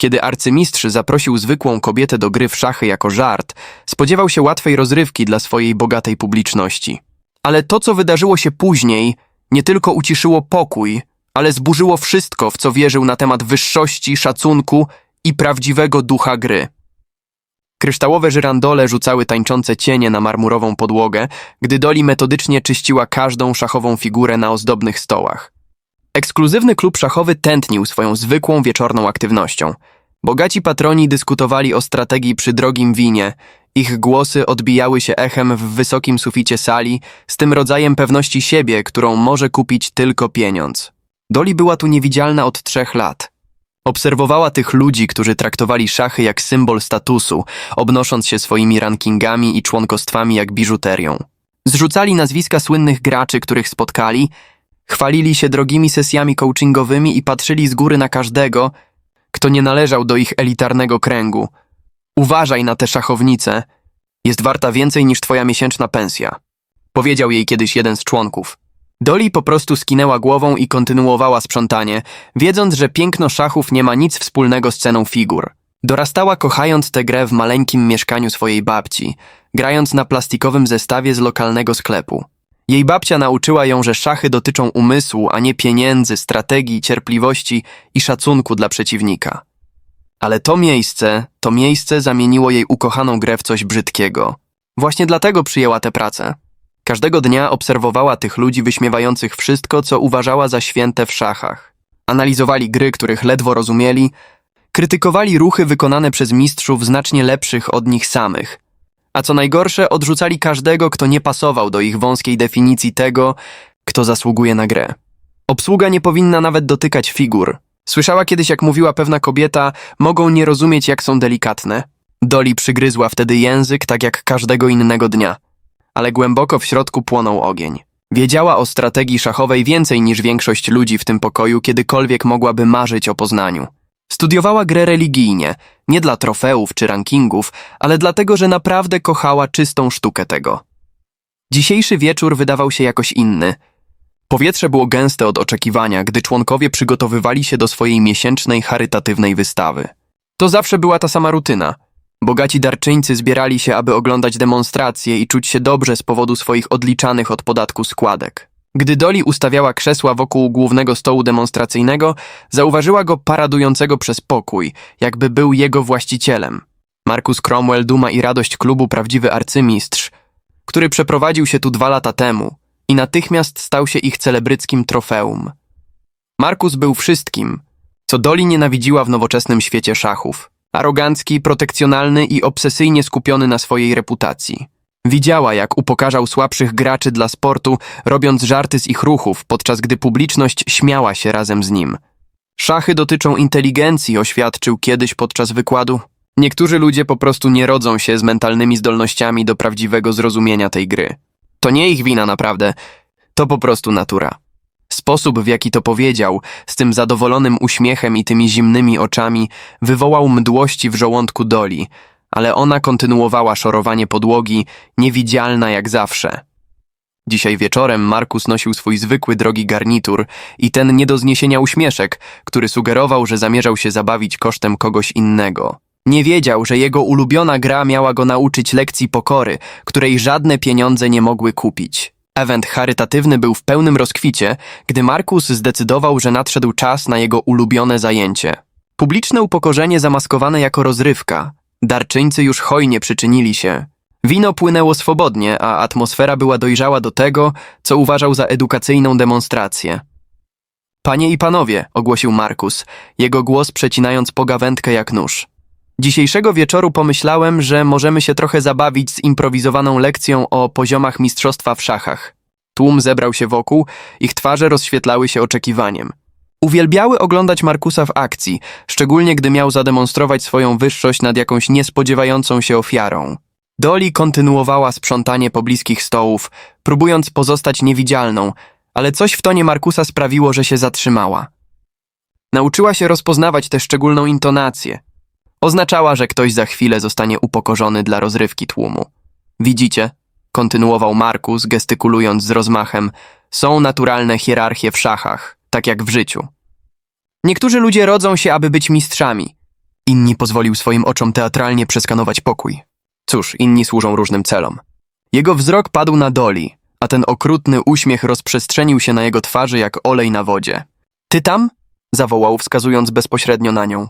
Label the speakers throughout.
Speaker 1: Kiedy arcymistrz zaprosił zwykłą kobietę do gry w szachy jako żart, spodziewał się łatwej rozrywki dla swojej bogatej publiczności. Ale to, co wydarzyło się później, nie tylko uciszyło pokój, ale zburzyło wszystko, w co wierzył na temat wyższości, szacunku i prawdziwego ducha gry. Kryształowe żyrandole rzucały tańczące cienie na marmurową podłogę, gdy Doli metodycznie czyściła każdą szachową figurę na ozdobnych stołach. Ekskluzywny klub szachowy tętnił swoją zwykłą wieczorną aktywnością. Bogaci patroni dyskutowali o strategii przy drogim winie. Ich głosy odbijały się echem w wysokim suficie sali z tym rodzajem pewności siebie, którą może kupić tylko pieniądz. Doli była tu niewidzialna od trzech lat. Obserwowała tych ludzi, którzy traktowali szachy jak symbol statusu, obnosząc się swoimi rankingami i członkostwami jak biżuterią. Zrzucali nazwiska słynnych graczy, których spotkali, chwalili się drogimi sesjami coachingowymi i patrzyli z góry na każdego, kto nie należał do ich elitarnego kręgu. Uważaj na tę szachownicę. Jest warta więcej niż twoja miesięczna pensja. Powiedział jej kiedyś jeden z członków. Doli po prostu skinęła głową i kontynuowała sprzątanie, wiedząc, że piękno szachów nie ma nic wspólnego z ceną figur. Dorastała kochając tę grę w maleńkim mieszkaniu swojej babci, grając na plastikowym zestawie z lokalnego sklepu. Jej babcia nauczyła ją, że szachy dotyczą umysłu, a nie pieniędzy, strategii, cierpliwości i szacunku dla przeciwnika. Ale to miejsce, to miejsce zamieniło jej ukochaną grę w coś brzydkiego. Właśnie dlatego przyjęła tę pracę. Każdego dnia obserwowała tych ludzi wyśmiewających wszystko, co uważała za święte w szachach. Analizowali gry, których ledwo rozumieli, krytykowali ruchy wykonane przez mistrzów znacznie lepszych od nich samych. A co najgorsze, odrzucali każdego, kto nie pasował do ich wąskiej definicji tego, kto zasługuje na grę. Obsługa nie powinna nawet dotykać figur. Słyszała kiedyś, jak mówiła pewna kobieta, mogą nie rozumieć, jak są delikatne. Doli przygryzła wtedy język, tak jak każdego innego dnia. Ale głęboko w środku płonął ogień. Wiedziała o strategii szachowej więcej niż większość ludzi w tym pokoju kiedykolwiek mogłaby marzyć o poznaniu. Studiowała grę religijnie, nie dla trofeów czy rankingów, ale dlatego, że naprawdę kochała czystą sztukę tego. Dzisiejszy wieczór wydawał się jakoś inny. Powietrze było gęste od oczekiwania, gdy członkowie przygotowywali się do swojej miesięcznej charytatywnej wystawy. To zawsze była ta sama rutyna. Bogaci darczyńcy zbierali się, aby oglądać demonstracje i czuć się dobrze z powodu swoich odliczanych od podatku składek. Gdy Doli ustawiała krzesła wokół głównego stołu demonstracyjnego, zauważyła go paradującego przez pokój, jakby był jego właścicielem. Marcus Cromwell, duma i radość klubu Prawdziwy Arcymistrz, który przeprowadził się tu dwa lata temu i natychmiast stał się ich celebryckim trofeum. Markus był wszystkim, co Doli nienawidziła w nowoczesnym świecie szachów. Arogancki, protekcjonalny i obsesyjnie skupiony na swojej reputacji. Widziała, jak upokarzał słabszych graczy dla sportu, robiąc żarty z ich ruchów, podczas gdy publiczność śmiała się razem z nim. Szachy dotyczą inteligencji, oświadczył kiedyś podczas wykładu. Niektórzy ludzie po prostu nie rodzą się z mentalnymi zdolnościami do prawdziwego zrozumienia tej gry. To nie ich wina naprawdę, to po prostu natura. Sposób, w jaki to powiedział, z tym zadowolonym uśmiechem i tymi zimnymi oczami, wywołał mdłości w żołądku Doli, ale ona kontynuowała szorowanie podłogi, niewidzialna jak zawsze. Dzisiaj wieczorem Markus nosił swój zwykły drogi garnitur i ten nie do zniesienia uśmieszek, który sugerował, że zamierzał się zabawić kosztem kogoś innego. Nie wiedział, że jego ulubiona gra miała go nauczyć lekcji pokory, której żadne pieniądze nie mogły kupić. Event charytatywny był w pełnym rozkwicie, gdy Markus zdecydował, że nadszedł czas na jego ulubione zajęcie. Publiczne upokorzenie zamaskowane jako rozrywka. Darczyńcy już hojnie przyczynili się. Wino płynęło swobodnie, a atmosfera była dojrzała do tego, co uważał za edukacyjną demonstrację. Panie i panowie, ogłosił Markus, jego głos przecinając pogawędkę jak nóż. Dzisiejszego wieczoru pomyślałem, że możemy się trochę zabawić z improwizowaną lekcją o poziomach mistrzostwa w szachach. Tłum zebrał się wokół, ich twarze rozświetlały się oczekiwaniem. Uwielbiały oglądać Markusa w akcji, szczególnie gdy miał zademonstrować swoją wyższość nad jakąś niespodziewającą się ofiarą. Doli kontynuowała sprzątanie pobliskich stołów, próbując pozostać niewidzialną, ale coś w tonie Markusa sprawiło, że się zatrzymała. Nauczyła się rozpoznawać tę szczególną intonację. Oznaczała, że ktoś za chwilę zostanie upokorzony dla rozrywki tłumu. Widzicie? Kontynuował Markus, gestykulując z rozmachem. Są naturalne hierarchie w szachach, tak jak w życiu. Niektórzy ludzie rodzą się, aby być mistrzami. Inni pozwolił swoim oczom teatralnie przeskanować pokój. Cóż, inni służą różnym celom. Jego wzrok padł na Doli, a ten okrutny uśmiech rozprzestrzenił się na jego twarzy jak olej na wodzie. Ty tam? zawołał, wskazując bezpośrednio na nią.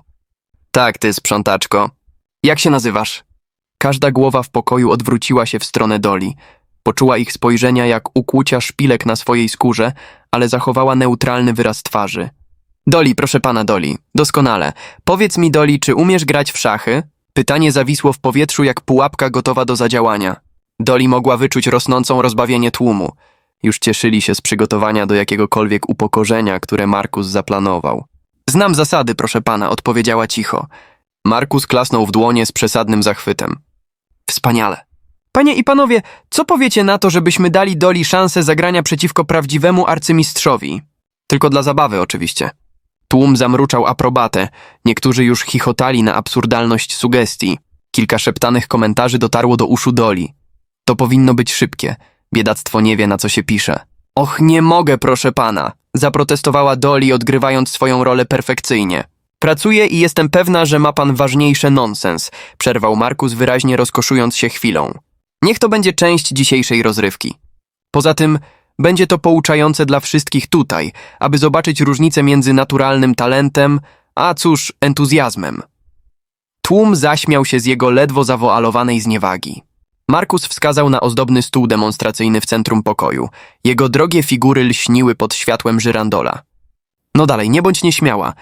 Speaker 1: Tak, ty, sprzątaczko. Jak się nazywasz? Każda głowa w pokoju odwróciła się w stronę Doli. Poczuła ich spojrzenia jak ukłucia szpilek na swojej skórze, ale zachowała neutralny wyraz twarzy. Doli, proszę pana Doli, doskonale. Powiedz mi, Doli, czy umiesz grać w szachy? Pytanie zawisło w powietrzu jak pułapka gotowa do zadziałania. Doli mogła wyczuć rosnącą rozbawienie tłumu. Już cieszyli się z przygotowania do jakiegokolwiek upokorzenia, które Markus zaplanował. Znam zasady, proszę pana, odpowiedziała cicho. Markus klasnął w dłonie z przesadnym zachwytem. Wspaniale. Panie i panowie, co powiecie na to, żebyśmy dali Doli szansę zagrania przeciwko prawdziwemu arcymistrzowi? Tylko dla zabawy, oczywiście. Tłum zamruczał aprobatę, niektórzy już chichotali na absurdalność sugestii. Kilka szeptanych komentarzy dotarło do uszu Doli. To powinno być szybkie. Biedactwo nie wie, na co się pisze. Och, nie mogę, proszę pana, zaprotestowała Doli, odgrywając swoją rolę perfekcyjnie. Pracuję i jestem pewna, że ma pan ważniejsze nonsens, przerwał Markus, wyraźnie rozkoszując się chwilą. Niech to będzie część dzisiejszej rozrywki. Poza tym, będzie to pouczające dla wszystkich tutaj, aby zobaczyć różnicę między naturalnym talentem, a cóż, entuzjazmem. Tłum zaśmiał się z jego ledwo zawoalowanej zniewagi. Markus wskazał na ozdobny stół demonstracyjny w centrum pokoju. Jego drogie figury lśniły pod światłem żyrandola. No dalej, nie bądź nieśmiała.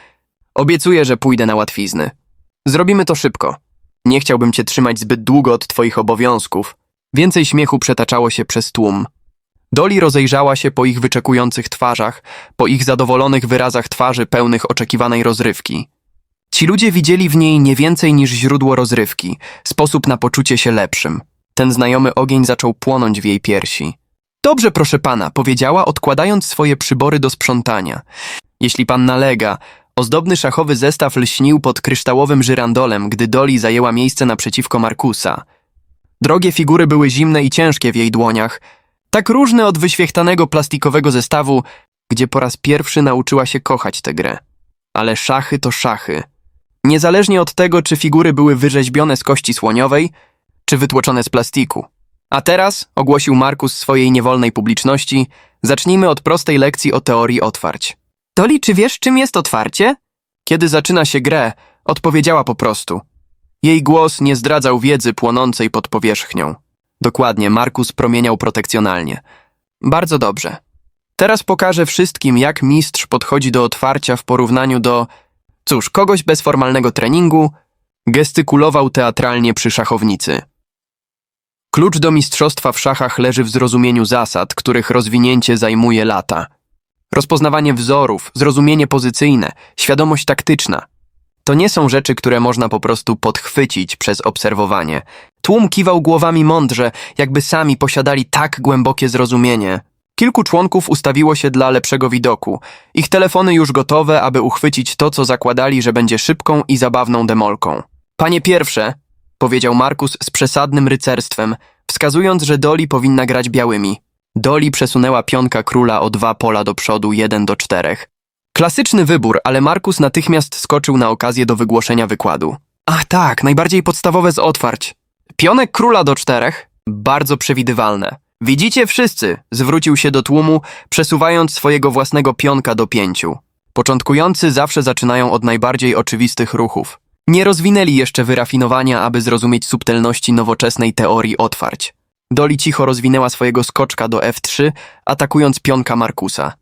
Speaker 1: Obiecuję, że pójdę na łatwizny. Zrobimy to szybko. Nie chciałbym cię trzymać zbyt długo od twoich obowiązków. Więcej śmiechu przetaczało się przez tłum. Doli rozejrzała się po ich wyczekujących twarzach, po ich zadowolonych wyrazach twarzy pełnych oczekiwanej rozrywki. Ci ludzie widzieli w niej nie więcej niż źródło rozrywki, sposób na poczucie się lepszym. Ten znajomy ogień zaczął płonąć w jej piersi. Dobrze, proszę pana, powiedziała, odkładając swoje przybory do sprzątania. Jeśli pan nalega, ozdobny szachowy zestaw lśnił pod kryształowym żyrandolem, gdy Doli zajęła miejsce naprzeciwko Markusa. Drogie figury były zimne i ciężkie w jej dłoniach, tak różne od wyświechtanego plastikowego zestawu, gdzie po raz pierwszy nauczyła się kochać tę grę. Ale szachy to szachy. Niezależnie od tego, czy figury były wyrzeźbione z kości słoniowej, czy wytłoczone z plastiku. A teraz, ogłosił Markus swojej niewolnej publiczności, zacznijmy od prostej lekcji o teorii otwarć. Toli, czy wiesz, czym jest otwarcie? Kiedy zaczyna się grę, odpowiedziała po prostu. Jej głos nie zdradzał wiedzy płonącej pod powierzchnią. Dokładnie, Markus promieniał protekcjonalnie. Bardzo dobrze. Teraz pokażę wszystkim, jak mistrz podchodzi do otwarcia w porównaniu do, cóż, kogoś bez formalnego treningu, gestykulował teatralnie przy szachownicy. Klucz do mistrzostwa w szachach leży w zrozumieniu zasad, których rozwinięcie zajmuje lata. Rozpoznawanie wzorów, zrozumienie pozycyjne, świadomość taktyczna. To nie są rzeczy, które można po prostu podchwycić przez obserwowanie. Tłum kiwał głowami mądrze, jakby sami posiadali tak głębokie zrozumienie. Kilku członków ustawiło się dla lepszego widoku. Ich telefony już gotowe, aby uchwycić to, co zakładali, że będzie szybką i zabawną demolką. Panie pierwsze, powiedział Markus z przesadnym rycerstwem, wskazując, że Doli powinna grać białymi. Doli przesunęła pionka króla o dwa pola do przodu, jeden do czterech. Klasyczny wybór, ale Markus natychmiast skoczył na okazję do wygłoszenia wykładu. Ach tak, najbardziej podstawowe z otwarć. Pionek króla do czterech? Bardzo przewidywalne. Widzicie wszyscy, zwrócił się do tłumu, przesuwając swojego własnego pionka do pięciu. Początkujący zawsze zaczynają od najbardziej oczywistych ruchów. Nie rozwinęli jeszcze wyrafinowania, aby zrozumieć subtelności nowoczesnej teorii otwarć. Doli cicho rozwinęła swojego skoczka do F3, atakując pionka Markusa.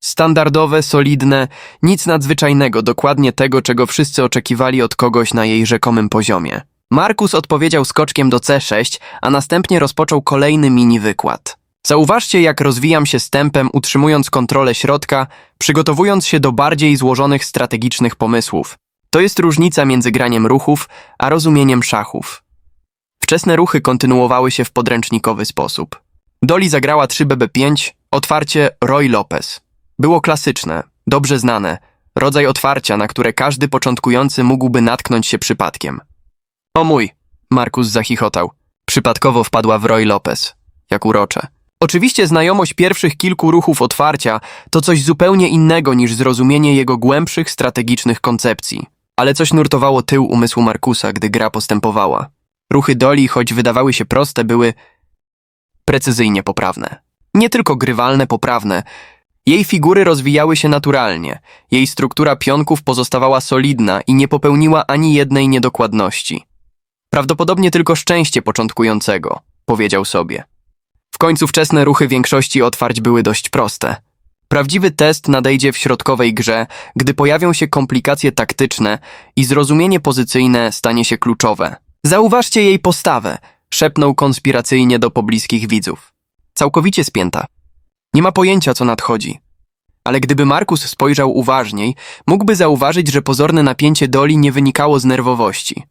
Speaker 1: Standardowe, solidne, nic nadzwyczajnego, dokładnie tego, czego wszyscy oczekiwali od kogoś na jej rzekomym poziomie. Markus odpowiedział skoczkiem do C6, a następnie rozpoczął kolejny mini wykład. Zauważcie, jak rozwijam się z tempem, utrzymując kontrolę środka, przygotowując się do bardziej złożonych strategicznych pomysłów. To jest różnica między graniem ruchów, a rozumieniem szachów. Wczesne ruchy kontynuowały się w podręcznikowy sposób. Doli zagrała 3BB5, otwarcie Roy Lopez. Było klasyczne, dobrze znane, rodzaj otwarcia, na które każdy początkujący mógłby natknąć się przypadkiem. O mój, Markus zachichotał. Przypadkowo wpadła w Roy Lopez. Jak urocze. Oczywiście znajomość pierwszych kilku ruchów otwarcia to coś zupełnie innego niż zrozumienie jego głębszych strategicznych koncepcji. Ale coś nurtowało tył umysłu Markusa, gdy gra postępowała. Ruchy Doli, choć wydawały się proste, były precyzyjnie poprawne. Nie tylko grywalne, poprawne. Jej figury rozwijały się naturalnie. Jej struktura pionków pozostawała solidna i nie popełniła ani jednej niedokładności. Prawdopodobnie tylko szczęście początkującego, powiedział sobie. W końcu wczesne ruchy większości otwarć były dość proste. Prawdziwy test nadejdzie w środkowej grze, gdy pojawią się komplikacje taktyczne i zrozumienie pozycyjne stanie się kluczowe. Zauważcie jej postawę, szepnął konspiracyjnie do pobliskich widzów. Całkowicie spięta. Nie ma pojęcia, co nadchodzi. Ale gdyby Markus spojrzał uważniej, mógłby zauważyć, że pozorne napięcie Doli nie wynikało z nerwowości.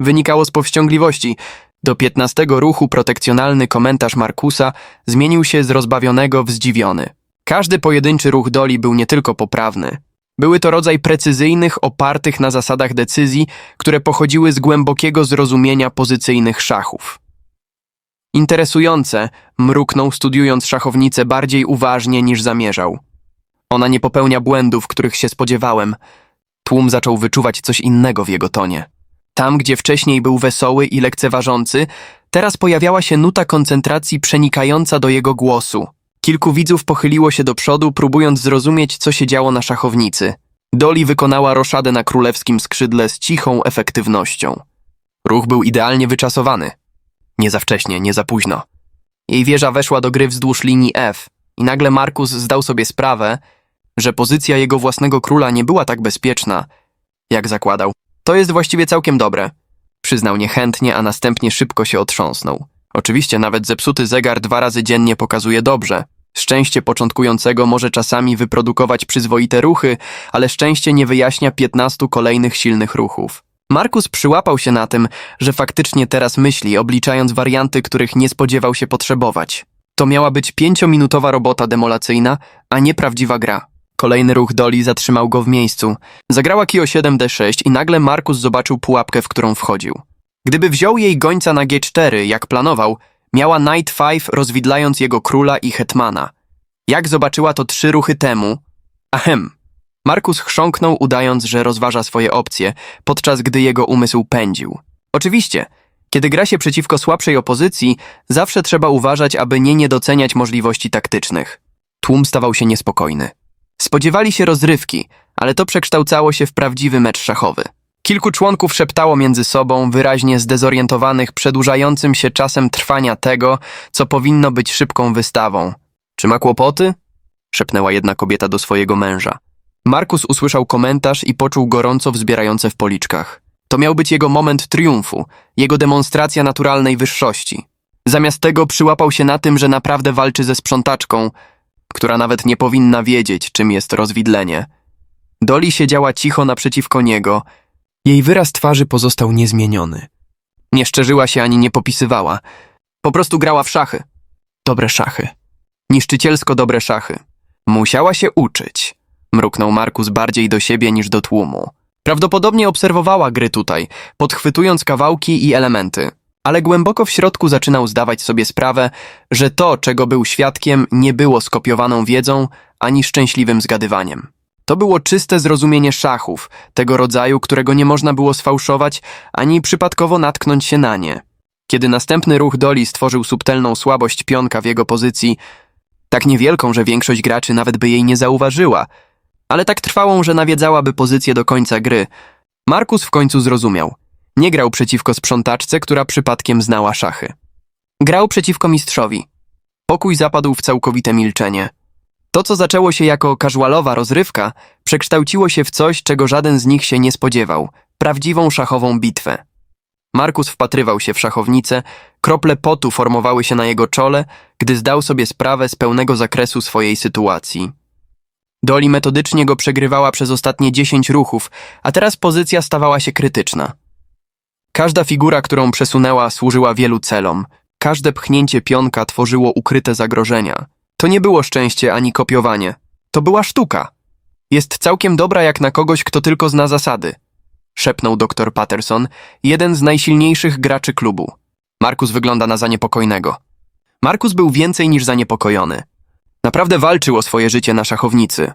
Speaker 1: Wynikało z powściągliwości. Do piętnastego ruchu protekcjonalny komentarz Markusa zmienił się z rozbawionego w zdziwiony. Każdy pojedynczy ruch Doli był nie tylko poprawny. Były to rodzaj precyzyjnych, opartych na zasadach decyzji, które pochodziły z głębokiego zrozumienia pozycyjnych szachów. Interesujące, mruknął studiując szachownicę bardziej uważnie niż zamierzał. Ona nie popełnia błędów, których się spodziewałem. Tłum zaczął wyczuwać coś innego w jego tonie. Tam, gdzie wcześniej był wesoły i lekceważący, teraz pojawiała się nuta koncentracji przenikająca do jego głosu. Kilku widzów pochyliło się do przodu, próbując zrozumieć, co się działo na szachownicy. Doli wykonała roszadę na królewskim skrzydle z cichą efektywnością. Ruch był idealnie wyczasowany. Nie za wcześnie, nie za późno. Jej wieża weszła do gry wzdłuż linii F i nagle Markus zdał sobie sprawę, że pozycja jego własnego króla nie była tak bezpieczna, jak zakładał. To jest właściwie całkiem dobre. Przyznał niechętnie, a następnie szybko się otrząsnął. Oczywiście nawet zepsuty zegar dwa razy dziennie pokazuje dobrze. Szczęście początkującego może czasami wyprodukować przyzwoite ruchy, ale szczęście nie wyjaśnia 15 kolejnych silnych ruchów. Markus przyłapał się na tym, że faktycznie teraz myśli, obliczając warianty, których nie spodziewał się potrzebować. To miała być pięciominutowa robota demolacyjna, a nie prawdziwa gra. Kolejny ruch Doli zatrzymał go w miejscu. Zagrała Kio 7D6 i nagle Markus zobaczył pułapkę, w którą wchodził. Gdyby wziął jej gońca na G4, jak planował, miała Knight 5 rozwidlając jego króla i hetmana. Jak zobaczyła to trzy ruchy temu... Ahem. Markus chrząknął, udając, że rozważa swoje opcje, podczas gdy jego umysł pędził. Oczywiście, kiedy gra się przeciwko słabszej opozycji, zawsze trzeba uważać, aby nie niedoceniać możliwości taktycznych. Tłum stawał się niespokojny. Spodziewali się rozrywki, ale to przekształcało się w prawdziwy mecz szachowy. Kilku członków szeptało między sobą, wyraźnie zdezorientowanych przedłużającym się czasem trwania tego, co powinno być szybką wystawą. Czy ma kłopoty? szepnęła jedna kobieta do swojego męża. Markus usłyszał komentarz i poczuł gorąco wzbierające w policzkach. To miał być jego moment triumfu, jego demonstracja naturalnej wyższości. Zamiast tego przyłapał się na tym, że naprawdę walczy ze sprzątaczką, która nawet nie powinna wiedzieć, czym jest rozwidlenie. Doli siedziała cicho naprzeciwko niego. Jej wyraz twarzy pozostał niezmieniony. Nie szczerzyła się ani nie popisywała. Po prostu grała w szachy. Dobre szachy. Niszczycielsko dobre szachy. Musiała się uczyć. Mruknął Markus bardziej do siebie niż do tłumu. Prawdopodobnie obserwowała gry tutaj, podchwytując kawałki i elementy. Ale głęboko w środku zaczynał zdawać sobie sprawę, że to, czego był świadkiem, nie było skopiowaną wiedzą ani szczęśliwym zgadywaniem. To było czyste zrozumienie szachów, tego rodzaju, którego nie można było sfałszować ani przypadkowo natknąć się na nie. Kiedy następny ruch Doli stworzył subtelną słabość pionka w jego pozycji, tak niewielką, że większość graczy nawet by jej nie zauważyła, ale tak trwałą, że nawiedzałaby pozycję do końca gry, Markus w końcu zrozumiał. Nie grał przeciwko sprzątaczce, która przypadkiem znała szachy. Grał przeciwko mistrzowi. Pokój zapadł w całkowite milczenie. To, co zaczęło się jako casualowa rozrywka, przekształciło się w coś, czego żaden z nich się nie spodziewał prawdziwą szachową bitwę. Markus wpatrywał się w szachownicę, krople potu formowały się na jego czole, gdy zdał sobie sprawę z pełnego zakresu swojej sytuacji. Doli metodycznie go przegrywała przez ostatnie dziesięć ruchów, a teraz pozycja stawała się krytyczna. Każda figura, którą przesunęła, służyła wielu celom. Każde pchnięcie pionka tworzyło ukryte zagrożenia. To nie było szczęście ani kopiowanie. To była sztuka. Jest całkiem dobra jak na kogoś, kto tylko zna zasady. Szepnął doktor Patterson, jeden z najsilniejszych graczy klubu. Markus wygląda na zaniepokojnego. Markus był więcej niż zaniepokojony. Naprawdę walczył o swoje życie na szachownicy.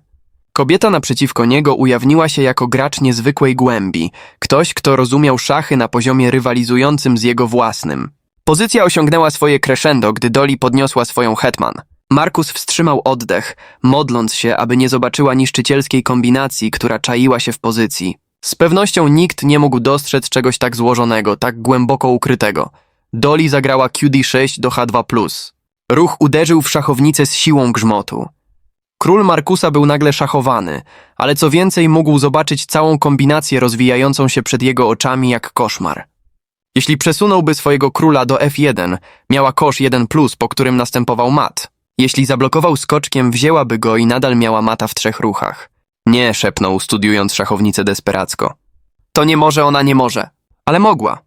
Speaker 1: Kobieta naprzeciwko niego ujawniła się jako gracz niezwykłej głębi, ktoś, kto rozumiał szachy na poziomie rywalizującym z jego własnym. Pozycja osiągnęła swoje crescendo, gdy Doli podniosła swoją hetman. Markus wstrzymał oddech, modląc się, aby nie zobaczyła niszczycielskiej kombinacji, która czaiła się w pozycji. Z pewnością nikt nie mógł dostrzec czegoś tak złożonego, tak głęboko ukrytego. Doli zagrała QD6 do H2+. Ruch uderzył w szachownicę z siłą grzmotu. Król Markusa był nagle szachowany, ale co więcej mógł zobaczyć całą kombinację rozwijającą się przed jego oczami jak koszmar. Jeśli przesunąłby swojego króla do F1, miała kosz 1+, po którym następował mat. Jeśli zablokował skoczkiem, wzięłaby go i nadal miała mata w trzech ruchach. Nie, szepnął, studiując szachownicę desperacko. To nie może, ona nie może. Ale mogła.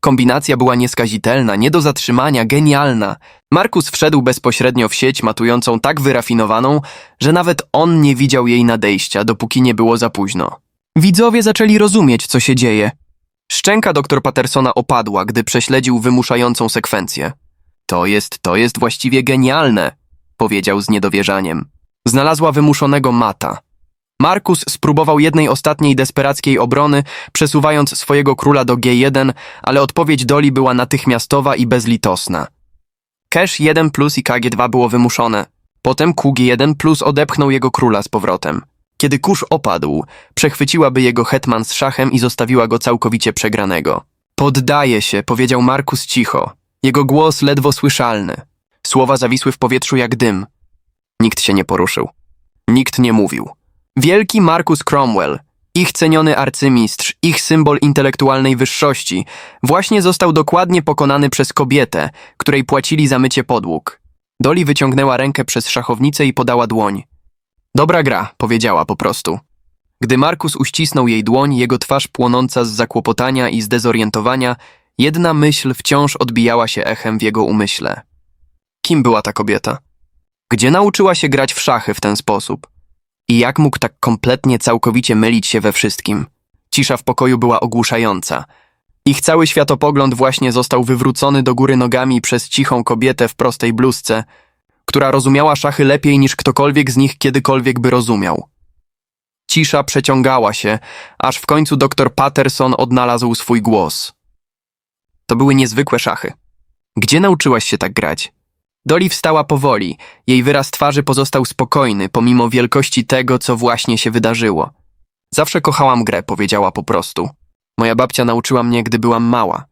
Speaker 1: Kombinacja była nieskazitelna, nie do zatrzymania, genialna. Markus wszedł bezpośrednio w sieć matującą tak wyrafinowaną, że nawet on nie widział jej nadejścia, dopóki nie było za późno. Widzowie zaczęli rozumieć, co się dzieje. Szczęka doktor Pattersona opadła, gdy prześledził wymuszającą sekwencję. To jest, to jest właściwie genialne, powiedział z niedowierzaniem. Znalazła wymuszonego mata. Markus spróbował jednej ostatniej desperackiej obrony, przesuwając swojego króla do G1, ale odpowiedź Doli była natychmiastowa i bezlitosna. Cash 1 plus i KG2 było wymuszone. Potem QG1 plus odepchnął jego króla z powrotem. Kiedy kurz opadł, przechwyciłaby jego hetman z szachem i zostawiła go całkowicie przegranego. Poddaje się, powiedział Markus cicho. Jego głos ledwo słyszalny. Słowa zawisły w powietrzu jak dym. Nikt się nie poruszył. Nikt nie mówił. Wielki Markus Cromwell, ich ceniony arcymistrz, ich symbol intelektualnej wyższości, właśnie został dokładnie pokonany przez kobietę, której płacili za mycie podłóg. Doli wyciągnęła rękę przez szachownicę i podała dłoń. Dobra gra, powiedziała po prostu. Gdy Markus uścisnął jej dłoń, jego twarz płonąca z zakłopotania i zdezorientowania, jedna myśl wciąż odbijała się echem w jego umyśle. Kim była ta kobieta? Gdzie nauczyła się grać w szachy w ten sposób? I jak mógł tak kompletnie, całkowicie mylić się we wszystkim? Cisza w pokoju była ogłuszająca. Ich cały światopogląd właśnie został wywrócony do góry nogami przez cichą kobietę w prostej bluzce, która rozumiała szachy lepiej niż ktokolwiek z nich kiedykolwiek by rozumiał. Cisza przeciągała się, aż w końcu doktor Patterson odnalazł swój głos. To były niezwykłe szachy. Gdzie nauczyłaś się tak grać? Doli wstała powoli, jej wyraz twarzy pozostał spokojny, pomimo wielkości tego, co właśnie się wydarzyło. Zawsze kochałam grę, powiedziała po prostu. Moja babcia nauczyła mnie, gdy byłam mała.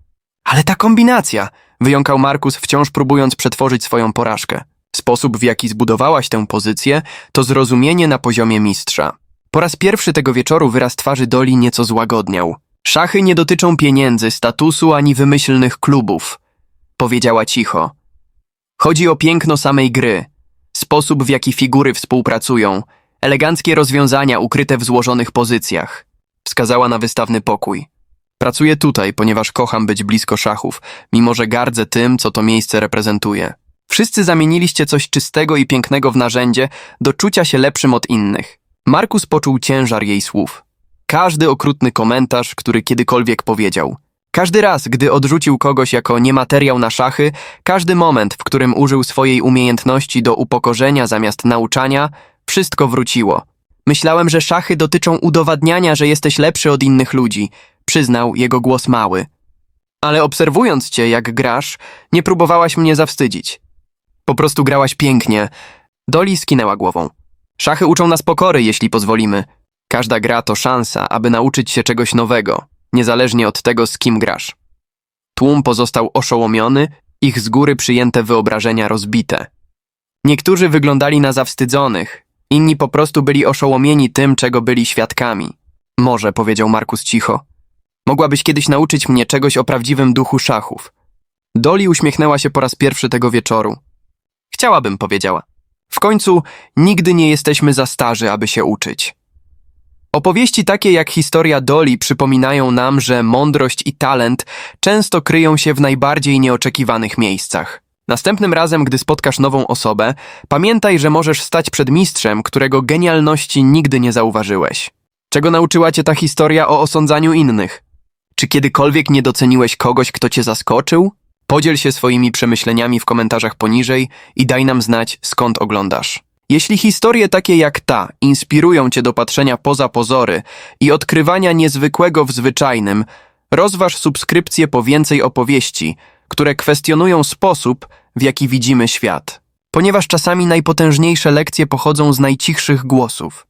Speaker 1: Ale ta kombinacja! Wyjąkał Markus, wciąż próbując przetworzyć swoją porażkę. Sposób, w jaki zbudowałaś tę pozycję, to zrozumienie na poziomie mistrza. Po raz pierwszy tego wieczoru wyraz twarzy Doli nieco złagodniał. Szachy nie dotyczą pieniędzy, statusu ani wymyślnych klubów. Powiedziała cicho. Chodzi o piękno samej gry, sposób w jaki figury współpracują, eleganckie rozwiązania ukryte w złożonych pozycjach. Wskazała na wystawny pokój. Pracuję tutaj, ponieważ kocham być blisko szachów, mimo że gardzę tym, co to miejsce reprezentuje. Wszyscy zamieniliście coś czystego i pięknego w narzędzie do czucia się lepszym od innych. Markus poczuł ciężar jej słów. Każdy okrutny komentarz, który kiedykolwiek powiedział – każdy raz, gdy odrzucił kogoś jako niemateriał na szachy, każdy moment, w którym użył swojej umiejętności do upokorzenia zamiast nauczania, wszystko wróciło. Myślałem, że szachy dotyczą udowadniania, że jesteś lepszy od innych ludzi, przyznał jego głos mały. Ale obserwując cię, jak grasz, nie próbowałaś mnie zawstydzić. Po prostu grałaś pięknie. Doli skinęła głową. Szachy uczą nas pokory, jeśli pozwolimy. Każda gra to szansa, aby nauczyć się czegoś nowego niezależnie od tego, z kim grasz. Tłum pozostał oszołomiony, ich z góry przyjęte wyobrażenia rozbite. Niektórzy wyglądali na zawstydzonych, inni po prostu byli oszołomieni tym, czego byli świadkami. Może, powiedział Markus cicho. Mogłabyś kiedyś nauczyć mnie czegoś o prawdziwym duchu szachów. Doli uśmiechnęła się po raz pierwszy tego wieczoru. Chciałabym, powiedziała. W końcu nigdy nie jesteśmy za starzy, aby się uczyć. Opowieści takie jak historia Doli przypominają nam, że mądrość i talent często kryją się w najbardziej nieoczekiwanych miejscach. Następnym razem, gdy spotkasz nową osobę, pamiętaj, że możesz stać przed mistrzem, którego genialności nigdy nie zauważyłeś. Czego nauczyła cię ta historia o osądzaniu innych? Czy kiedykolwiek nie doceniłeś kogoś, kto cię zaskoczył? Podziel się swoimi przemyśleniami w komentarzach poniżej i daj nam znać, skąd oglądasz. Jeśli historie takie jak ta inspirują cię do patrzenia poza pozory i odkrywania niezwykłego w zwyczajnym, rozważ subskrypcję po więcej opowieści, które kwestionują sposób, w jaki widzimy świat. Ponieważ czasami najpotężniejsze lekcje pochodzą z najcichszych głosów.